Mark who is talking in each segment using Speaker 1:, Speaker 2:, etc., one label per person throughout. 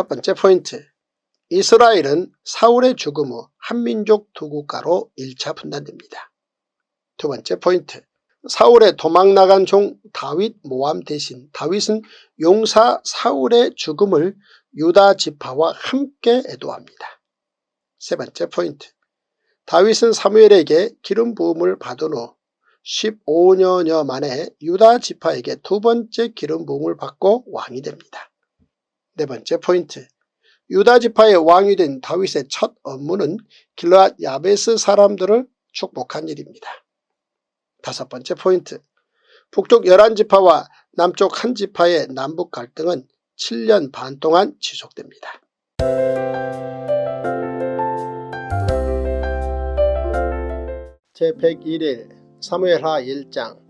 Speaker 1: 첫 번째 포인트. 이스라엘은 사울의 죽음 후 한민족 두 국가로 1차 분단됩니다. 두 번째 포인트. 사울의 도망나간 종 다윗 모함 대신 다윗은 용사 사울의 죽음을 유다 지파와 함께 애도합니다. 세 번째 포인트. 다윗은 사무엘에게 기름 부음을 받은 후 15년여 만에 유다 지파에게 두 번째 기름 부음을 받고 왕이 됩니다. 네 번째 포인트. 유다 지파의 왕이 된 다윗의 첫 업무는 길르앗 야베스 사람들을 축복한 일입니다. 다섯 번째 포인트. 북쪽 11지파와 남쪽 한 지파의 남북 갈등은 7년 반 동안 지속됩니다. 제101일 사무엘하 1장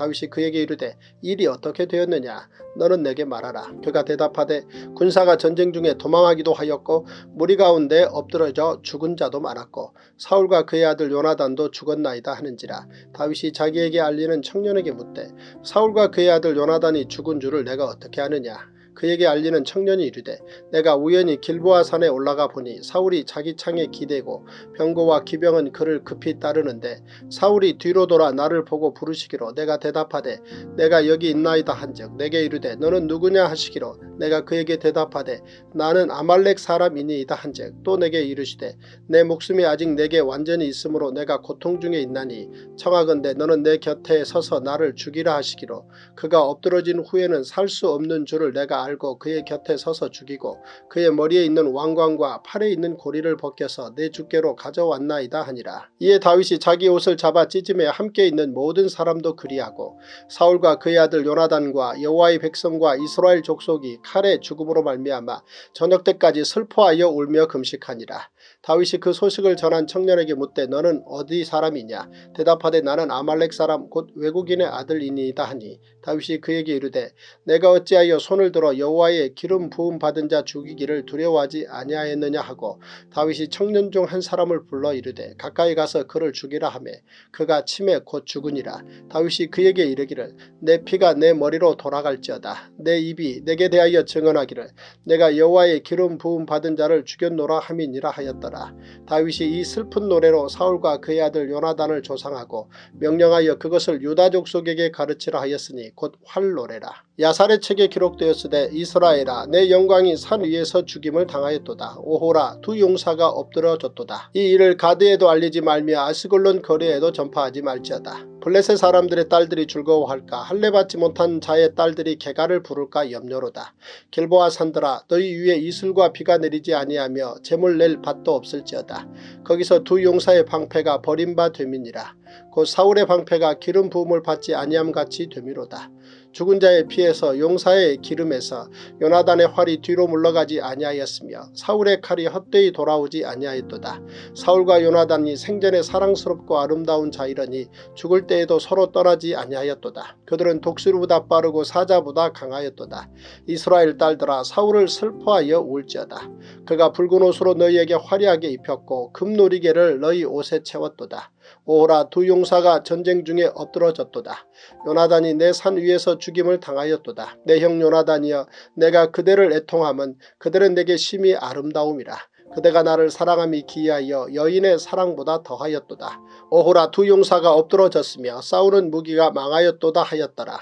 Speaker 1: 다윗이 그에게 이르되 일이 어떻게 되었느냐? 너는 내게 말하라. 그가 대답하되 군사가 전쟁 중에 도망하기도 하였고 무리 가운데 엎드러져 죽은 자도 많았고 사울과 그의 아들 요나단도 죽었나이다 하는지라. 다윗이 자기에게 알리는 청년에게 묻되 사울과 그의 아들 요나단이 죽은 줄을 내가 어떻게 아느냐 그에게 알리는 청년이 이르되 내가 우연히 길보아 산에 올라가 보니 사울이 자기 창에 기대고 병거와 기병은 그를 급히 따르는데 사울이 뒤로 돌아 나를 보고 부르시기로 내가 대답하되 내가 여기 있나이다 한즉 내게 이르되 너는 누구냐 하시기로 내가 그에게 대답하되 나는 아말렉 사람이니이다 한즉 또 내게 이르시되 내 목숨이 아직 내게 완전히 있으므로 내가 고통 중에 있나니 청하건대 너는 내 곁에 서서 나를 죽이라 하시기로 그가 엎드러진 후에는 살 수 없는 줄을 내가 알고 그의 곁에 서서 죽이고 그의 머리에 있는 왕관과 팔에 있는 고리를 벗겨서 내 주께로 가져왔나이다 하니라. 이에 다윗이 자기 옷을 잡아 찢음에 함께 있는 모든 사람도 그리하고 사울과 그의 아들 요나단과 여호와의 백성과 이스라엘 족속이 칼의 죽음으로 말미암아 저녁 때까지 슬퍼하여 울며 금식하니라. 다윗이 그 소식을 전한 청년에게 묻되 너는 어디 사람이냐? 대답하되 나는 아말렉 사람 곧 외국인의 아들이니이다 하니 다윗이 그에게 이르되 내가 어찌하여 손을 들어 여호와의 기름 부음 받은 자 죽이기를 두려워하지 아니하였느냐 하고 다윗이 청년 중 한 사람을 불러 이르되 가까이 가서 그를 죽이라 하매 그가 침에 곧 죽으니라. 다윗이 그에게 이르기를 내 피가 내 머리로 돌아갈지어다. 내 입이 내게 대하여 증언하기를 내가 여호와의 기름 부음 받은 자를 죽였노라 함이니라 하 였더라 다윗이 이 슬픈 노래로 사울과 그의 아들 요나단을 조상하고 명령하여 그것을 유다 족속에게 가르치라 하였으니 곧 활 노래라. 야살의 책에 기록되었으되 이스라엘아 내 영광이 산 위에서 죽임을 당하였도다. 오호라 두 용사가 엎드려졌도다. 이 일을 가드에도 알리지 말며 아스글론 거리에도 전파하지 말지어다. 블레셋 사람들의 딸들이 즐거워할까 할례 받지 못한 자의 딸들이 개가를 부를까 염려로다. 길보아 산들아 너희 위에 이슬과 비가 내리지 아니하며 재물 낼 밭도 없을지어다. 거기서 두 용사의 방패가 버림바 됨이니라. 곧 사울의 방패가 기름 부음을 받지 아니함같이 되미로다. 죽은 자의 피에서 용사의 기름에서 요나단의 활이 뒤로 물러가지 아니하였으며 사울의 칼이 헛되이 돌아오지 아니하였도다. 사울과 요나단이 생전에 사랑스럽고 아름다운 자이러니 죽을 때에도 서로 떠나지 아니하였도다. 그들은 독수리보다 빠르고 사자보다 강하였도다. 이스라엘 딸들아 사울을 슬퍼하여 울지어다. 그가 붉은 옷으로 너희에게 화려하게 입혔고 금놀이개를 너희 옷에 채웠도다. 오호라 두 용사가 전쟁 중에 엎드러졌도다. 요나단이 내 산 위에서 죽임을 당하였도다. 내 형 요나단이여 내가 그대를 애통함은 그들은 내게 심히 아름다움이라. 그대가 나를 사랑함이 기하여 여인의 사랑보다 더하였도다. 오호라 두 용사가 엎드러졌으며 싸우는 무기가 망하였도다 하였더라.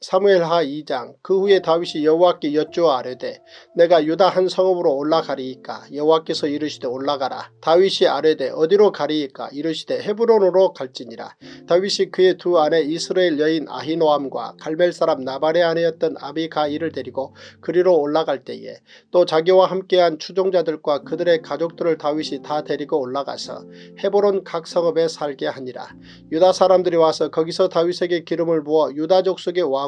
Speaker 1: 사무엘하 2장 그 후에 다윗이 여호와께 여쭈어 아뢰되 내가 유다 한 성읍으로 올라가리이까? 여호와께서 이르시되 올라가라. 다윗이 아뢰되 어디로 가리이까? 이르시되 헤브론으로 갈지니라. 다윗이 그의 두 아내 이스라엘 여인 아히노암과 갈멜 사람 나발의 아내였던 아비가일을 데리고 그리로 올라갈 때에 또 자기와 함께한 추종자들과 그들의 가족들을 다윗이 다 데리고 올라가서 헤브론 각 성읍에 살게 하니라. 유다 사람들이 와서 거기서 다윗에게 기름을 부어 유다 족속의 왕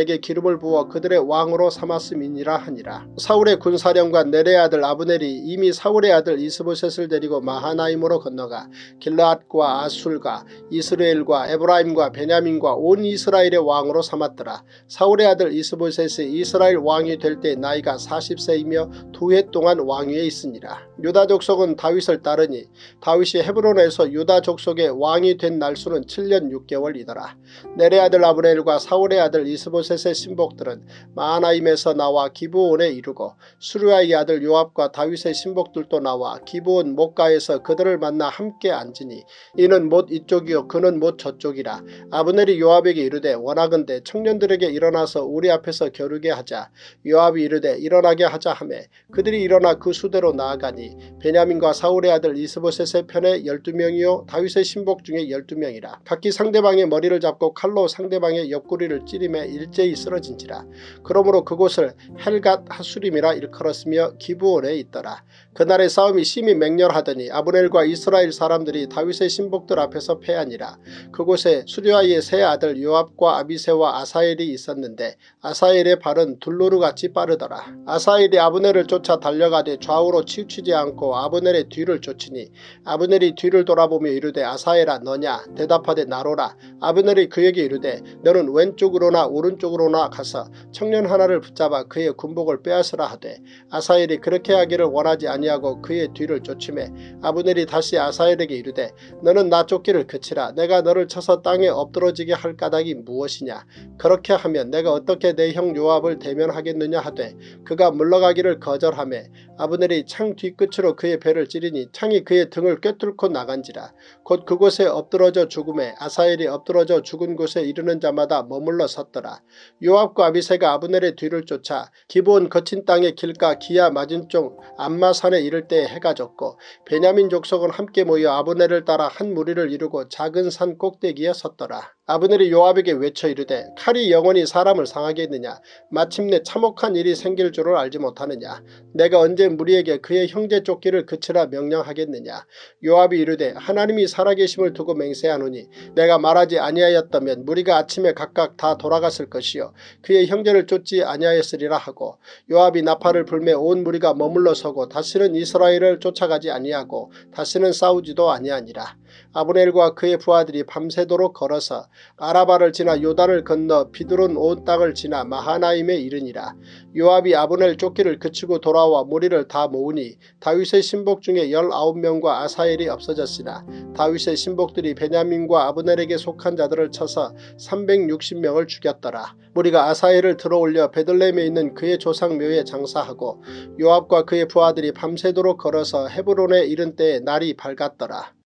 Speaker 1: 게 기름을 부어 그들의 왕으로 삼았음이니라 하니라. 사울의 군사령관 네레 아들 아브넬이 이미 사울의 아들 이스보셋을 데리고 마하나임으로 건너가 길라앗과 아술과 이스라엘과 에브라임과 베냐민과 온 이스라엘의 왕으로 삼았더라. 사울의 아들 이스보셋이 이스라엘 왕이 될 때 나이가 40세이며 두 해 동안 왕위에 있으니라. 유다 족속은 다윗을 따르니 다윗이 헤브론에서 유다 족속의 왕이 된 날수는 7년 6개월이더라. 네레 아들 아브넬과 사울의 아들 이스보셋 의 신복들은 마하나임에서 나와 기브온에 이르고 수르아의 아들 요압과 다윗의 신복들도 나와 기브온 목가에서 그들을 만나 함께 앉으니 이는 못 이쪽이요 그는 못 저쪽이라. 아브넬이 요압에게 이르되 원하건대 청년들에게 일어나서 우리 앞에서 겨루게 하자. 요압이 이르되 일어나게 하자 하매 그들이 일어나 그 수대로 나아가니 베냐민과 사울의 아들 이스보셋의 편에 12명이요 다윗의 신복 중에 12명이라. 각기 상대방의 머리를 잡고 칼로 상대방의 옆구리를 찌림에 일제 히 쓰러진지라. 그러므로 그곳을 헬갓 하수림이라 일컬었으며 기브온에 있더라. 그날의 싸움이 심히 맹렬하더니 아브넬과 이스라엘 사람들이 다윗의 신복들 앞에서 패하니라. 그곳에 수리아의 세 아들 요압과 아비세와 아사엘이 있었는데 아사엘의 발은 둘로르같이 빠르더라. 아사엘이 아브넬을 쫓아 달려가되 좌우로 치우치지 않고 아브넬의 뒤를 쫓으니 아브넬이 뒤를 돌아보며 이르되 아사엘아 너냐? 대답하되 나로라. 아브넬이 그에게 이르되 너는 왼쪽으로나 오른쪽 으로나 가서 청년 하나를 붙잡아 그의 군복을 빼앗으라 하되 아사엘이 그렇게 하기를 원하지 아니하고 그의 뒤를 쫓음에 아브넬이 다시 아사엘에게 이르되 너는 나 쫓기를 그치라. 내가 너를 쳐서 땅에 엎드러지게 할 까닭이 무엇이냐? 그렇게 하면 내가 어떻게 내 형 요압을 대면하겠느냐 하되 그가 물러가기를 거절하매 아브넬이 창 뒤끝으로 그의 배를 찌르니 창이 그의 등을 꿰뚫고 나간지라. 곧 그곳에 엎드러져 죽음에 아사엘이 엎드러져 죽은 곳에 이르는 자마다 머물러 섰더라. 요압과 아비세가 아브넬의 뒤를 쫓아 기브온 거친 땅의 길가 기야 맞은쪽 암마산에 이를 때 해가 졌고 베냐민 족속은 함께 모여 아브넬을 따라 한 무리를 이루고 작은 산 꼭대기에 섰더라. 아브넬이 요압에게 외쳐 이르되 칼이 영원히 사람을 상하게 했느냐? 마침내 참혹한 일이 생길 줄을 알지 못하느냐? 내가 언제 무리에게 그의 형제 쫓기를 그치라 명령하겠느냐? 요압이 이르되 하나님이 살아계심을 두고 맹세하노니 내가 말하지 아니하였다면 무리가 아침에 각각 다 돌아갔을 것이요. 그의 형제를 쫓지 아니하였으리라 하고 요압이 나팔을 불매 온 무리가 머물러 서고 다시는 이스라엘을 쫓아가지 아니하고 다시는 싸우지도 아니하니라. 아브넬과 그의 부하들이 밤새도록 걸어서 아라바를 지나 요단을 건너 비두른 온 땅을 지나 마하나임에 이르니라. 요압이 아브넬 쫓기를 그치고 돌아와 무리를 다 모으니 다윗의 신복 중에 19명과 아사엘이 없어졌으나 다윗의 신복들이 베냐민과 아브넬에게 속한 자들을 쳐서 360명을 죽였더라. 무리가 아사엘을 들어올려 베들레헴에 있는 그의 조상 묘에 장사하고 요압과 그의 부하들이 밤새도록 걸어서 헤브론에 이른 때에 날이 밝았더라.